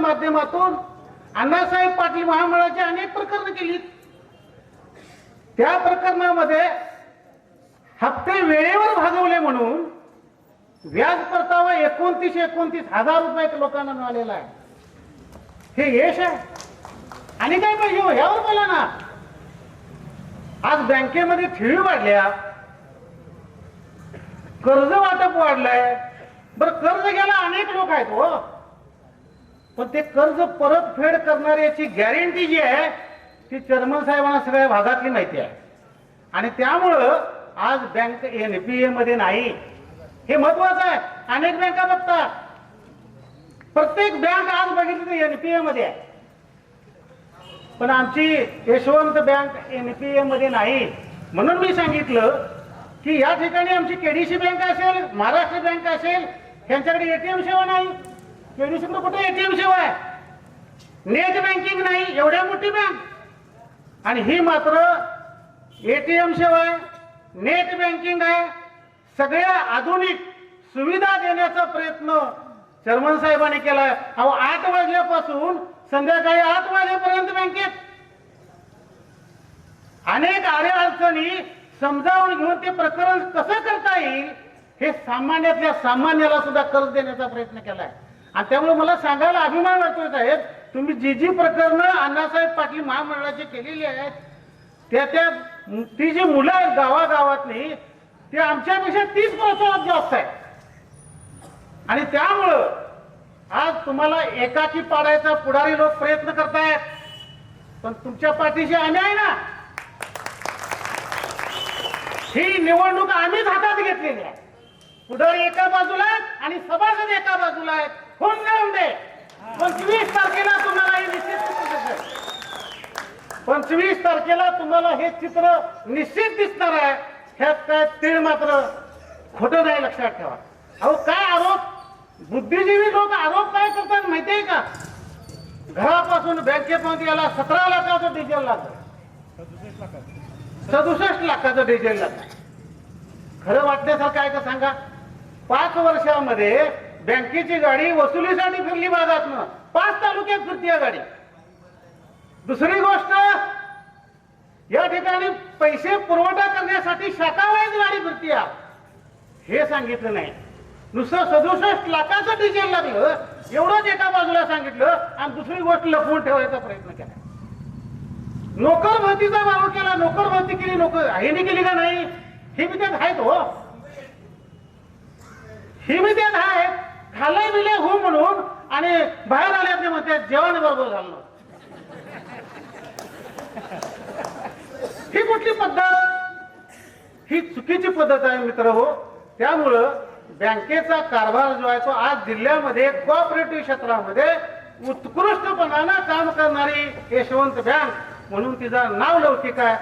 माध्यमातून अण्णासाहेब पाटील महामंडळाची अनेक प्रकरणं केली त्या प्रकरणामध्ये हप्ते वेळेवर भागवले म्हणून व्याज परतावा एकोणतीस एकोणतीस हजार रुपये लोकांना मिळालेला आहे. हे यश आहे. आणि काय पाहिजे हो? यावर ह्यावर बोला ना. आज बँकेमध्ये ठेवी वाढल्या. कर्ज वाटप वाढलंय. बरं कर्ज घ्यायला अनेक लोक आहेत हो. पण ते कर्ज परतफेड करणाऱ्याची गॅरंटी जी आहे ती चर्मल साहेबांना सगळ्या भागातली माहिती आहे. आणि त्यामुळं आज बँक एनपीए मध्ये नाही. हे महत्वाचं आहे. अनेक बँका बघतात. प्रत्येक बँक आज बघितली तर एनपीए मध्ये आहे. पण आमची यशवंत बँक एनपीए मध्ये नाही. म्हणून मी सांगितलं की या ठिकाणी आमची केडीसी बँक असेल महाराष्ट्र बँक असेल त्यांच्याकडे एटीएम सेवा नाही. केडीसी कुठे? एटीएम शिवाय. नेट बँकिंग नाही एवढ्या मोठी बँक आणि ही मात्र एटीएम शिवाय नेट बँकिंग आहे. सगळ्या आधुनिक सुविधा देण्याचा प्रयत्न चर्मन साहेबांनी केलाय अहो आठ वाजल्यापासून संध्याकाळी आठ वाजेपर्यंत बँकेत अनेक आड्या अडचणी समजावून घेऊन ते प्रकरण कसं करता येईल हे सामान्यातल्या सामान्याला सुद्धा कर्ज देण्याचा प्रयत्न केलाय. आणि त्यामुळे मला सांगायला अभिमान वाटतोय साहेब. तुम्ही जी जी प्रकरणं अण्णासाहेब पाटील महामंडळाची केलेली आहेत त्या त्या ती जी मुलं आहेत गावागावातली ते आमच्यापेक्षा तीस वर्षात जास्त आहे आणि त्यामुळं आज तुम्हाला एकाची पाडायचा पुढारी लोक प्रयत्न करतायत. पण तुमच्या पाठीशी आम्ही आहे ना. ही निवडणूक आम्हीच हातात घेतलेली आहे. पुढारी एका बाजूला आहेत आणि सभासद एका बाजूला आहेत. होऊन जाऊन दे. पंचवीस तारखेला तुम्हाला हे निश्चित पंचवीस तारखेला तुम्हाला हे चित्र निश्चित दिसणार आहे. ह्यात काय तीळ मात्र खोटं नाही लक्षात ठेवा. अहो काय आरोप? बुद्धिजीवी लोक आरोप काय करतात माहितीये का? घरापासून बँकेपर्यंत याला सतरा लाखाचं डिझेल लागतं सदुसष्ट लाखाचं डिझेल लागतं खरं वाटण्यासारखं काय का सांगा? पाच वर्षामध्ये बँकेची गाडी वसुलीसाठी फिरली भागातनं. पाच तालुक्यात फिरती गाडी. दुसरी गोष्ट या ठिकाणी पैसे पुरवठा करण्यासाठी शाखावाईज गाडी फिरती हे सांगितलं नाही. नुसतं सदुसष्ट लाखाचं डिझेल लागलं एवढंच एका बाजूला सांगितलं आणि दुसरी गोष्ट लपवून ठेवायचा प्रयत्न केला. नोकर भरतीचा मागो केला नोकर भरती केली नोकर आईने केली का नाही? हे मी त्यात आहेत हो. हे मी त्यात आहेत. खाल्लंय बिले हो म्हणून आणि बाहेर आले ते म्हणते जेवण बरोबर झालं ही कुठली पद्धत? ही चुकीची पद्धत आहे मित्र हो. त्यामुळं बँकेचा कारभार जो आहे तो आज जिल्ह्यामध्ये कोऑपरेटिव्ह क्षेत्रामध्ये उत्कृष्टपणानं काम करणारी यशवंत बँक म्हणून तिचं नाव लौकिक आहे.